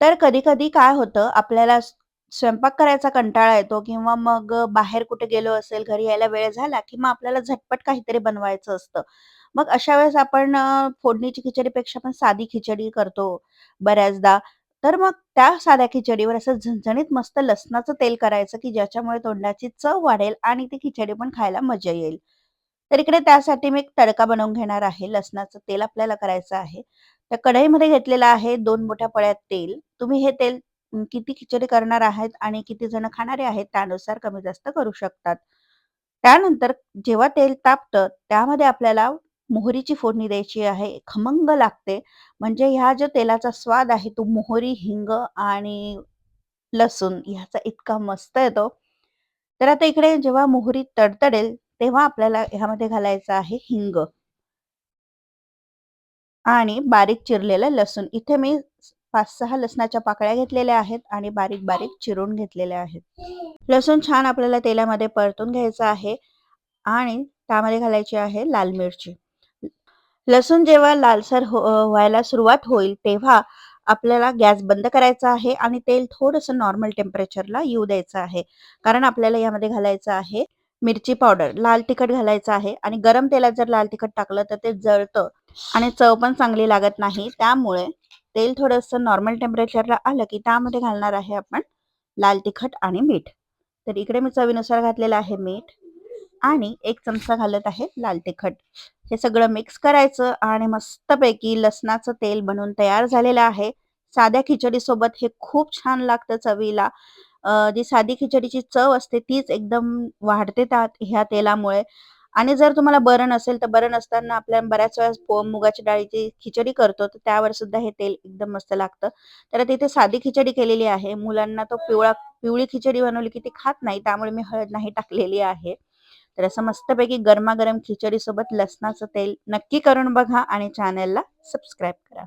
तर कधी-कधी काय होतं, आपल्याला स स्वयंपाक करायचा कंटाळा येतो किंवा मग अ, बाहेर कुठे गेलो असेल, घरी यायला वेळ झाला, की मग आपल्याला झटपट काहीतरी बनवायचं असतं. मग अशा वेळेस आपण अ, फोडणीची खिचडीपेक्षा पण साधी खिचडी करतो बऱ्याचदा. तर मग त्या साध्या खिचडीवर असं झणझणीत मस्त लसणाचं तेल करायचं, की ज्याच्यामुळे तोंडाची चव वाढेल आणि ती खिचडी पण खायला मजा येईल. तर इकडे त्यासाठी मी एक तडका बनवून घेणार आहे. लसणाचं तेल आपल्याला करायचं आहे. त्या कढईमध्ये घेतलेलं आहे दोन मोठ्या पळ्यात तेल. तुम्ही हे तेल किती खिचडी करणार आहेत आणि किती जण खाणारे आहेत त्यानुसार कमी-जास्त करू शकतात. त्यानंतर जेव्हा तेल तापतं त्यामध्ये आपल्याला मोहरीची फोडणी द्यायची आहे. खमंग लागते. म्हणजे ह्या ज्या तेलाचा स्वाद आहे तो मोहरी, हिंग आणि लसूण ह्याचा इतका मस्त येतो. तर आता इकडे जेव्हा मोहरी तडतडेल तेव्हा आपल्याला ह्यामध्ये घालायचं आहे हिंग. आणि बारीक चिरलेलं लसूण. इथे मी 5-6 लसणाच्या पाकळ्या घेतलेल्या आहेत आणि बारीक-बारीक चिरून घेतलेल्या आहेत. लसूण छान आपल्याला तेलामध्ये परतून घ्यायचं आहे आणि त्यामध्ये घालायची आहे लाल मिरची. लसूण जेव्हा लालसर हो व्हायला सुरुवात होईल, तेव्हा आपल्याला गॅस बंद करायचा आहे आणि तेल थोडंसं नॉर्मल टेम्परेचरला येऊ द्यायचं आहे. कारण आपल्याला यामध्ये घालायचं आहे मिरची पावडर, लाल तिखट घालायचं आहे आणि गरम तेलात जर लाल तिखट टाकलं तर ते जळतं आणि चव पण चांगली लागत नाही. त्यामुळे तेल थोडंसं नॉर्मल टेम्परेचरला आलं, की त्यामध्ये घालणार आहे आपण लाल तिखट आणि मीठ. तर इकडे मी चवीनुसार घातलेलं आहे मीठ आणि एक चमचा घालत आहे लाल तिखट. हे सगळं मिक्स करायचं आणि मस्तपैकी लसणाचं तेल बनून तयार झालेलं आहे. साध्या खिचडीसोबत हे खूप छान लागतं चवीला. जी साधी खिचडीची चव असते तीच एकदम वाढते ह्या तेलामुळे आणि जर तुम्हाला बरं नसेल, तर बरं नसताना आपल्या बऱ्याच वेळेस मुगाच्या डाळीची खिचडी करतो, तर त्यावर सुद्धा हे तेल एकदम मस्त लागतं. तर तिथे साधी खिचडी केलेली आहे. मुलांना तो पिवळा पिवळी खिचडी बनवली की ती खात नाही, त्यामुळे मी हळद नाही टाकलेली आहे. तर असं मस्तपैकी गरमागरम खिचडीसोबत लसणाचं तेल नक्की करून बघा आणि चॅनलला सबस्क्राईब करा.